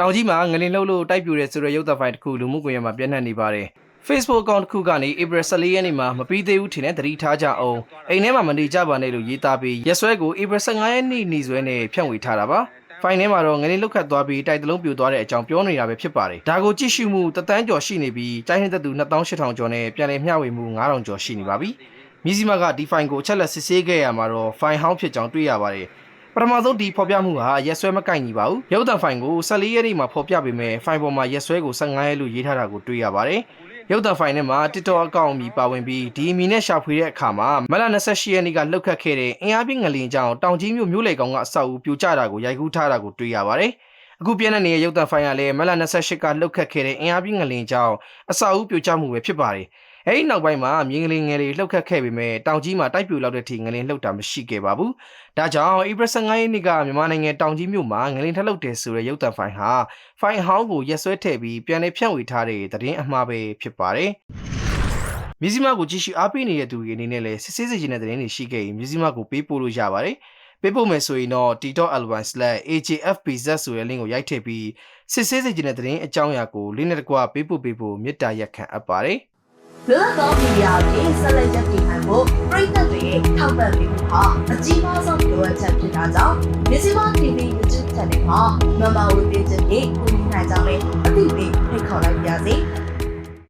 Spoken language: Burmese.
တောင်ကြီးမှာငလင်လှုပ်လို့တိုက်ပြူတဲ့ဆိုတဲ့ရုပ်သံဖိုင်တစ်ခုလူမှုကွန်ရက်မှာပြန့်နှံ့နေပါတယ် Facebook account တစ်ခုကနေ April 14ရက်နေ့မှာမပြီးသေးဘူးထင်တဲ့သတိထားကြအောင်အိမ်ထဲမှာမနေကြပါနဲ့လို့ရေးသားပြီးရက်စွဲကို April 15ရက်နေ့နေ့စွဲနဲ့ဖြန့်ဝေထားတာပါဖိုင်ထဲမှာတော့ငလင်လုတ်ခတ်သွားပြီးတိုက်တလုံးပြိုသွားတဲ့အကြောင်းပြောနေတာပဲဖြစ်ပါတယ်ဒါကိုကြည့်ရှုမှုတသန်းကျော်ရှိနေပြီးတိုင်းနှစ်သက်သူ2800ကျော်နဲ့ပြန်လည်မျှဝေမှု9000ကျော်ရှိနေပါပြီမြစည်းမကဒီဖိုင်ကိုအချက်လက်စစ်ဆေးခဲ့ရမှာတော့ဖိုင်ဟောင်းဖြစ်ကြောင်းတွေ့ရပါတယ် ပထမဆုံးဒီဖော်ပြမှုဟာရက်ဆွဲမကိုက်ညီပါဘူးရုပ်သံဖိုင်ကို14ရက်နေ့မှာဖော်ပြပေမဲ့ဖိုင်ပေါ်မှာရက်ဆွဲကို15ရက်လို့ရေးထားတာကိုတွေ့ရပါတယ်ရုပ်သံဖိုင်ထဲမှာ TikTok အကောင့်အမည်ပါဝင်ပြီးဒီအမည်နဲ့ရှာဖွေတဲ့အခါမှာမလ28ရက်နေ့ကလှုပ်ခတ်ခဲ့တဲ့အင်အားပြင်းငလင်ကြောင့်တောင်ကြီးမြို့မြို့လေကောင်ကအဆောက်အဦပြိုကျတာကိုရိုက်ကူးထားတာကိုတွေ့ရပါတယ်အခုပြည့်နေတဲ့ရုပ်သံဖိုင်ကလည်းမလ28ကလှုပ်ခတ်ခဲ့တဲ့အင်အားပြင်းငလင်ကြောင့်အဆောက်အဦပြိုကျမှုပဲဖြစ်ပါတယ် အဲဒီနောက်ပိုင်းမှာမြင်းကလေးငယ်တွေလှုပ်ခတ်ခဲ့ပေမဲ့တောင်ကြီးမှာတိုက်ပြိုလောက်တဲ့ထိငလင်လှုပ်တာမရှိခဲ့ပါဘူး။ဒါကြောင့်ဧပြီ15ရက်နေ့ကမြန်မာနိုင်ငံတောင်ကြီးမြို့မှာငလင်ထက်လှုပ်တယ်ဆိုတဲ့ရုပ်သံဖိုင်ဟာဖိုင်ဟောင်းကိုရက်ဆွဲထည့်ပြီးပြန်လည်ဖြန့်ဝေထားတဲ့သတင်းအမှားပဲဖြစ်ပါတယ်။မြစည်းမကိုကြည့်ရှုအားပေးနေတဲ့သူတွေအနေနဲ့လည်းစစ်ဆေးစေချင်တဲ့သတင်းတွေရှိခဲ့ရင်မြစည်းမကိုပေးပို့လို့ရပါတယ်။ပေးပို့မယ်ဆိုရင်တော့ t.ly/ajfpz ဆိုတဲ့ link ကိုရိုက်ထည့်ပြီးစစ်ဆေးစေချင်တဲ့သတင်းအကြောင်းအရာကိုလင်းနဲ့တကွပေးပို့ပေးဖို့မေတ္တာရက်ခံအပ်ပါတယ်။ လွတ်လပ်သောမီဒီယာအဖြစ်ဆက်လက်ရပ်တည်နိုင်ဖို့ပြည်သက်တွေရဲ့ထောက်ပံ့ပေးမှုဟာအကြီးမားဆုံးလိုအပ်ချက်ဖြစ်တာကြောင့်မြစီမ TV YouTube Channel မှာမမဝေပေးခြင်းဖြင့်ကူညီနိုင်ကြောင်းလည်း